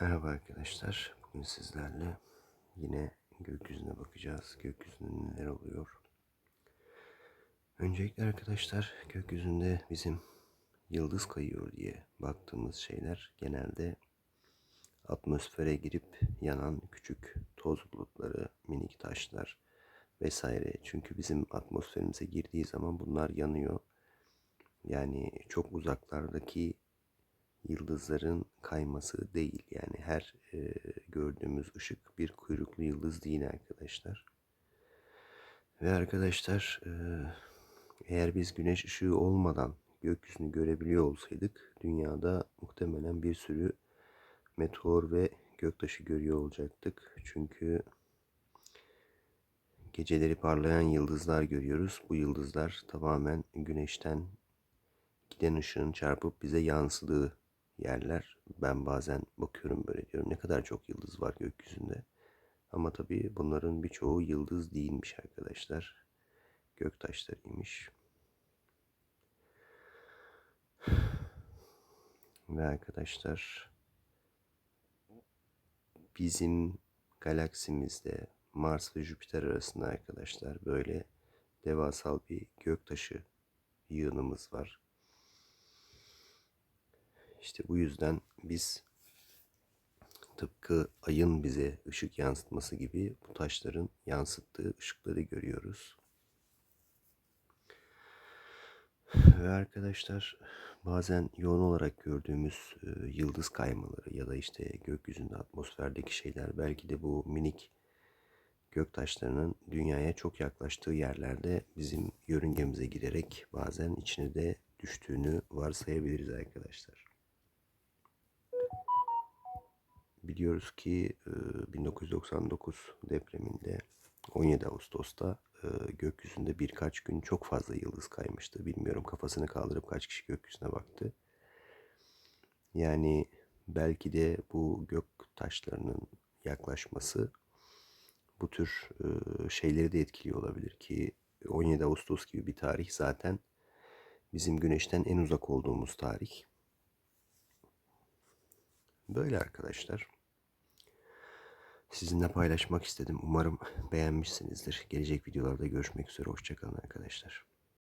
Merhaba arkadaşlar. Bugün sizlerle yine gökyüzüne bakacağız. Gökyüzünde neler oluyor? Öncelikle arkadaşlar gökyüzünde bizim yıldız kayıyor diye baktığımız şeyler genelde atmosfere girip yanan küçük toz bulutları, minik taşlar vesaire. Çünkü bizim atmosferimize girdiği zaman bunlar yanıyor. Yani çok uzaklardaki yıldızların kayması değil. Yani her e, gördüğümüz ışık bir kuyruklu yıldız değil arkadaşlar. Ve arkadaşlar e, eğer biz güneş ışığı olmadan gökyüzünü görebiliyor olsaydık dünyada muhtemelen bir sürü meteor ve göktaşı görüyor olacaktık. Çünkü geceleri parlayan yıldızlar görüyoruz. Bu yıldızlar tamamen güneşten giden ışığın çarpıp bize yansıdığı yerler. Ben bazen bakıyorum böyle diyorum ne kadar çok yıldız var gökyüzünde. Ama tabii bunların birçoğu yıldız değilmiş arkadaşlar. Göktaşlarıymış. Ve arkadaşlar bizim galaksimizde Mars ve Jüpiter arasında arkadaşlar böyle devasal bir göktaşı yığınımız var. İşte bu yüzden biz tıpkı ayın bize ışık yansıtması gibi bu taşların yansıttığı ışıkları görüyoruz. Ve arkadaşlar bazen yoğun olarak gördüğümüz e, yıldız kaymaları ya da işte gökyüzünde atmosferdeki şeyler belki de bu minik göktaşlarının dünyaya çok yaklaştığı yerlerde bizim yörüngemize girerek bazen içine de düştüğünü varsayabiliriz arkadaşlar. Biliyoruz ki e, 1999 depreminde 17 Ağustos'ta gökyüzünde birkaç gün çok fazla yıldız kaymıştı. Bilmiyorum kafasını kaldırıp kaç kişi gökyüzüne baktı. Yani belki de bu gök taşlarının yaklaşması bu tür şeyleri de etkiliyor olabilir ki 17 Ağustos gibi bir tarih zaten bizim güneşten en uzak olduğumuz tarih. Böyle arkadaşlar. Sizinle paylaşmak istedim. Umarım beğenmişsinizdir. Gelecek videolarda görüşmek üzere. Hoşçakalın arkadaşlar.